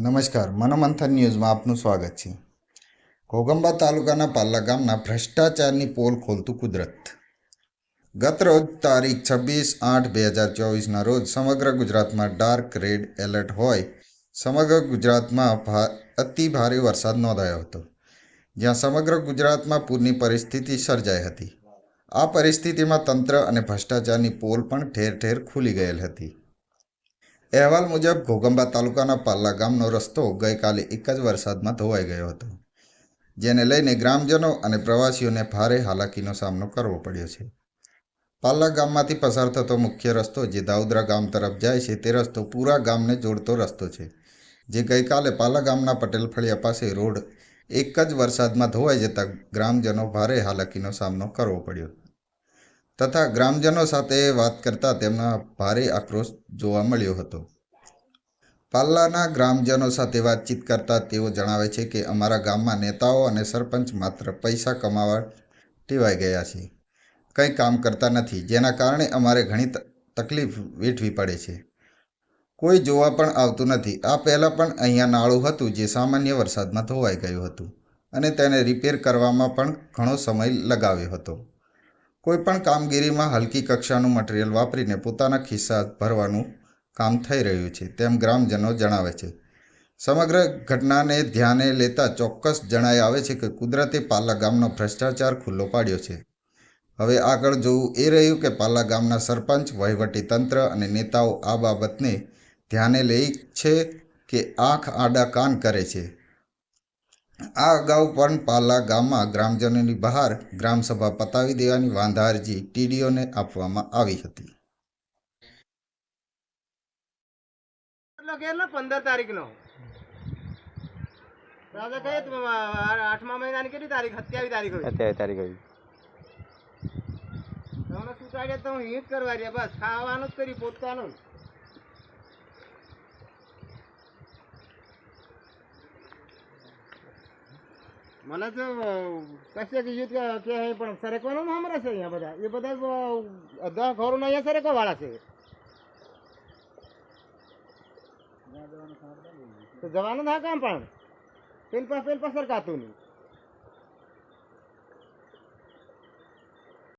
નમસ્કાર, મનોમંથન ન્યૂઝમાં આપનું સ્વાગત છે. ઘોગંબા તાલુકાના પાલ્લા ગામના ભ્રષ્ટાચારની પોલ ખોલતું કુદરત. ગત રોજ તારીખ છવ્વીસ આઠ બે હજાર ચોવીસના રોજ સમગ્ર ગુજરાતમાં ડાર્ક રેડ એલર્ટ હોય, સમગ્ર ગુજરાતમાં અતિ ભારે વરસાદ નોંધાયો હતો. જ્યાં સમગ્ર ગુજરાતમાં પૂરની પરિસ્થિતિ સર્જાઈ હતી. આ પરિસ્થિતિમાં તંત્ર અને ભ્રષ્ટાચારની પોલ પણ ઠેર ઠેર ખુલી ગયેલ હતી. અહેવાલ મુજબ ઘોગંબા તાલુકાના પાલ્લા ગામનો રસ્તો ગઈકાલે એક જ વરસાદમાં ધોવાઈ ગયો હતો, જેને લઈને ગ્રામજનો અને પ્રવાસીઓને ભારે હાલાકીનો સામનો કરવો પડ્યો છે. પાલ્લા ગામમાંથી પસાર થતો મુખ્ય રસ્તો જે દાઉદરા ગામ તરફ જાય છે, તે રસ્તો પૂરા ગામને જોડતો રસ્તો છે, જે ગઈકાલે પાલ્લા ગામના પટેલ ફળિયા પાસે રોડ એક જ વરસાદમાં ધોવાઈ જતા ગ્રામજનો ભારે હાલાકીનો સામનો કરવો પડ્યો. તથા ગ્રામજનો સાથે વાત કરતા તેમના ભારે આક્રોશ જોવા મળ્યો હતો. પાલ્લાના ગ્રામજનો સાથે વાતચીત કરતા તેઓ જણાવે છે કે અમારા ગામમાં નેતાઓ અને સરપંચ માત્ર પૈસા કમાવા ટેવાઈ ગયા છે. કંઈ કામ કરતા નથી, જેના કારણે અમારે ઘણી તકલીફ વેઠવી પડે છે. કોઈ જોવા પણ આવતું નથી. આ પહેલાં પણ અહીંયા નાળું હતું જે સામાન્ય વરસાદમાં ધોવાઈ ગયું હતું અને તેને રિપેર કરવામાં પણ ઘણો સમય લગાવ્યો હતો. કોઈ પણ કામગીરીમાં હલકી કક્ષાનું મટીરિયલ વાપરીને પોતાના ખિસ્સા ભરવાનું કામ થઈ રહ્યું છે, તેમ ગ્રામજનો જણાવે છે. સમગ્ર ઘટનાને ધ્યાને લેતા ચોક્કસ જણાઈ આવે છે કે કુદરતે પાલા ગામનો ભ્રષ્ટાચાર ખુલ્લો પાડ્યો છે. હવે આગળ જોવું એ રહ્યું કે પાલા ગામના સરપંચ, વહીવટી તંત્ર અને નેતાઓ આ બાબતને ધ્યાને લે છે કે આંખ આડા કાન કરે છે. આ અગાઉ પણ પાલા ગામમાં ગ્રામજનોની બહાર ગ્રામસભા પતાવી દેવાની વાંધા અરજી ટીડીઓને આપવામાં આવી હતી. પંદર તારીખ નો આજે કઈ ત- આઠમા મહિનાની કેટલી તારીખ? સત્યાવીસ તારીખ સત્યાવી તારીખ આવી તમને સુટાડે તો હું હિટ કરવા રહ્યા. બસ ખાવાનું જ કરી પોતાનું મને તો કશે કીધું કે પણ સરકવાનો મામરા છે અહીંયા બધા? એ બધા અ, અડધા ઘરોના અહીંયા સરકવા વાળા છે. તો જવાનું ના કામ પણ. પેલ પાસ પેલ પાસ સરકાતું નહીં